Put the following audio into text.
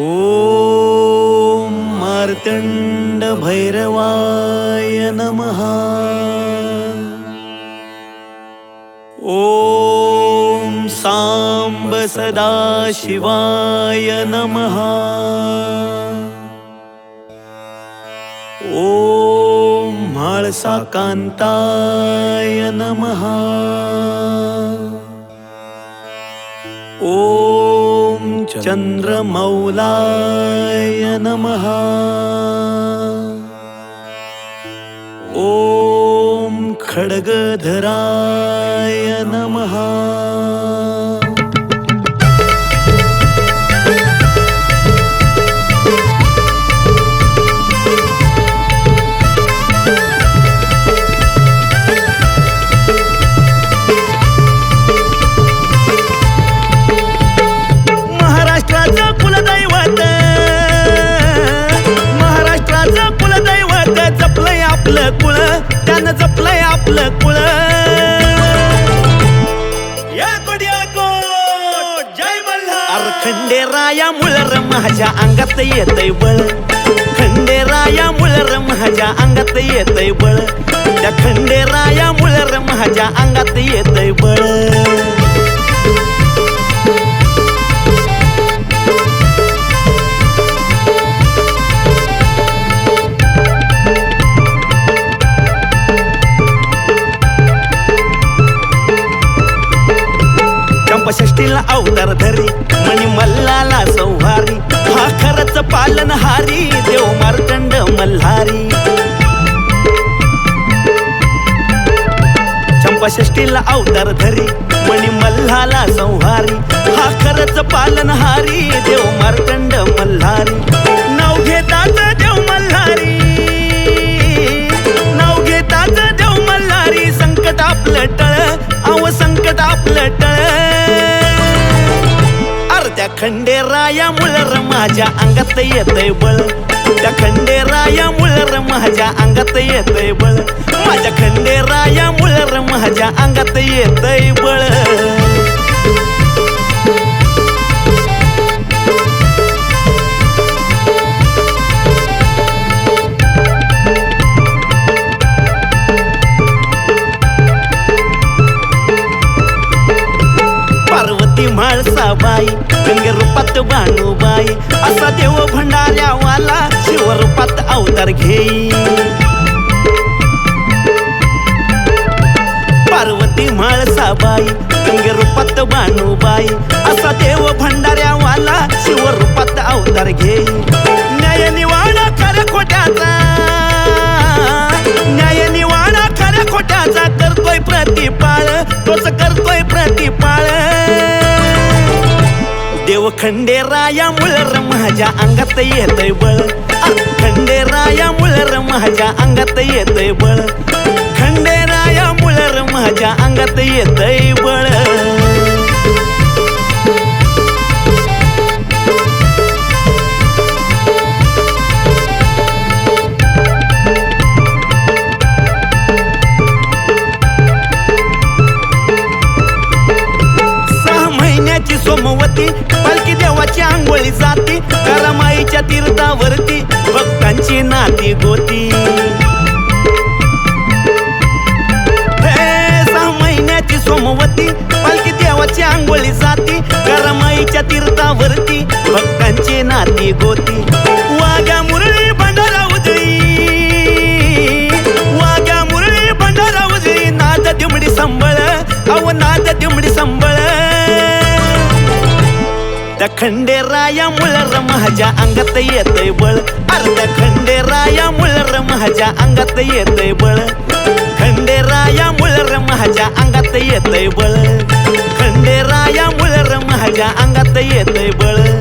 ॐ मार्तण्डभैरवाय नमः। ॐ साम्ब सदाशिवाय नमः। ॐ मार्कान्ताय नमः। ॐ चन्द्रमौलाय नमः। ॐ खड्गधराय नमः आपलं कुळ. या कोड्या कोट, जय मल्हार. खंडेराया मुळर माझ्या अंगात येतय बळ. खंडेराया मुळर माझ्या अंगात येतय बळ. त्या खंडेराया मुळर माझ्या अंगात येतय बळ. चंपषष्टीला अवतार धरी मणी मल्लाला सौहारी. हा खरच पालनहारी देव मार्तंड मल्हारी. चंपाषष्टीला अवतार धरी मणी मल्हाला संहारी. हा खरच पालनहारी देव मार्तंड मल्हारी. खंडेराया मुळर माझ्या अंगात येतय बळ. त्या खंडेराया मुळर माझ्या अंगात येतय बळ. माझ्या खंडेराया मुळर माझ्या अंगात येतय बळ. म्हाळसाबाई गंगे रूपात बाणूबाई असा देव भंडाऱ्यावाला शिवरूपात अवतार घेई. पार्वती म्हाळसाबाई गंगे रूपात बाणूबाई असा देव भंडाऱ्यावाला शिवरूपात अवतार घेई. न्याय निवाडा खऱ्या खोट्याचा न्याय निवाडा खऱ्या खोट्याचा करतोय प्रतिपाळ तोच करतोय प्र देव खंडेराया मुळर माझ्या अंगात येतय बळ. खंडे खंडेराया मुळर माझ्या अंगात येतय बळ. खंडेराया मुळर माझ्या अंगात येतय बळ. सोमवती पालखी देवाची आंघोळी जाती करमाईच्या तीर्थावरती भक्तांची नाती गोती. सहा महिन्याची सोमवती पालखी देवाची आंघोळी जाती करमाईच्या तीर्थावरती भक्तांची नाती गोती. वाघ्या मुरळी भंडारा उजळी वाघ्या मुरळी भंडारा उजळी नाद दिमडी संबळ अव नाद दिमडी संबळ. त्या खंडेराया मुळर माझ्या अंगात येतय बळ. अर्ध्या खंडेराया मुळर माझ्या अंगात येतय बळ. खंडेराया मुळर माझ्या अंगात येतय बळ. खंडेराया मुळर माझ्या अंगात येतय बळ.